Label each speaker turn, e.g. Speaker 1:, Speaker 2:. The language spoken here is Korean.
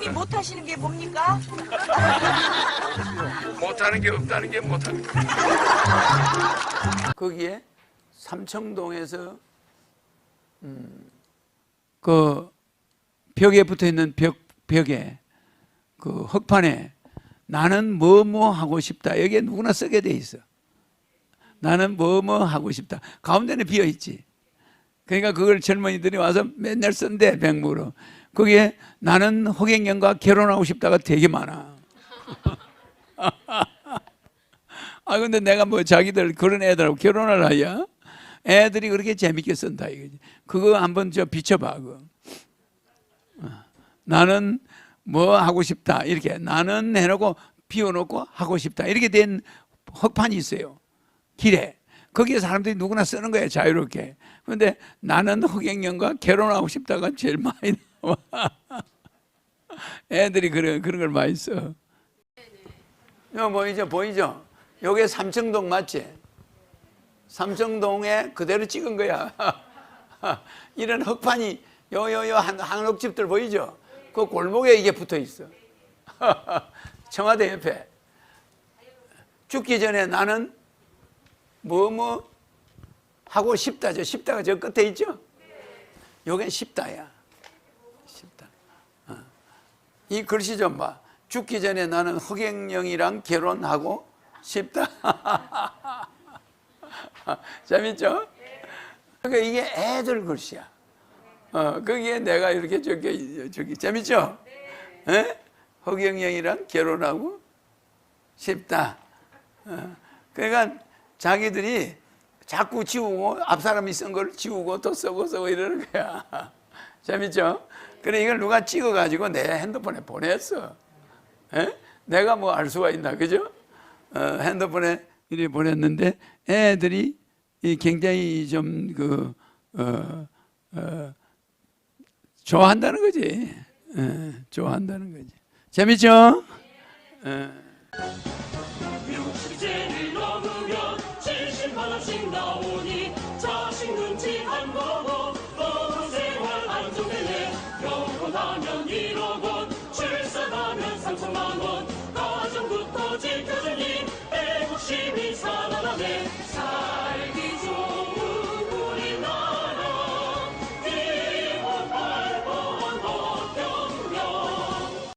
Speaker 1: 총재님 못 하시는 게 뭡니까?
Speaker 2: 못하는 게 없다는 게 못하는 게.
Speaker 3: 거기에 삼청동에서 음, 그 벽에 붙어 있는 벽 벽에 그 흙판에 나는 뭐뭐 하고 싶다 여기에 누구나 쓰게 돼 있어. 나는 뭐뭐 하고 싶다. 가운데는 비어 있지. 그러니까 그걸 젊은이들이 와서 맨날 쓴대 백무로. 거기에 나는 허경영과 결혼하고 싶다가 되게 많아. 아 근데 내가 뭐 자기들 그런 애들하고 결혼을 하야? 애들이 그렇게 재밌게 쓴다 이거지. 그거 한번 저 비춰봐 그. 어. 나는 뭐 하고 싶다 이렇게 나는 해놓고 비워놓고 하고 싶다 이렇게 된 헛판이 있어요 길에 거기에 사람들이 누구나 쓰는 거예요 자유롭게 그런데 나는 허경영과 결혼하고 싶다가 제일 많이 애들이 그런 그런 걸 많이 써. 요 보이죠 보이죠 요게 삼청동 맞지? 삼청동에 그대로 찍은 거야. 이런 흙판이 요요요 한 한옥집들 보이죠? 그 골목에 이게 붙어 있어. 청와대 옆에. 죽기 전에 나는 뭐뭐 하고 싶다. 저 싶다가 저 끝에 있죠? 요게 싶다야. 이 글씨 좀 봐. 죽기 전에 나는 허경영이랑 결혼하고 싶다. 재밌죠? 그러니까 이게 애들 글씨야. 어, 거기에 내가 이렇게 저기, 저기, 재밌죠? 예? 허경영이랑 결혼하고 싶다. 어, 그러니까 자기들이 자꾸 지우고 앞 사람이 쓴 걸 지우고 또 쓰고 쓰고 이러는 거야. 재밌죠? 그래 이걸 누가 찍어가지고 내 핸드폰에 보냈어. 예? 내가 뭐 알 수가 있나, 그죠? 어, 핸드폰에 이렇게 보냈는데 애들이 이 굉장히 좀 그, 어, 어, 좋아한다는 거지. 예, 좋아한다는 거지. 재밌죠? 예.
Speaker 4: 육식제를 넘으면 70만원씩 나오니 자식 눈치 안 보고 가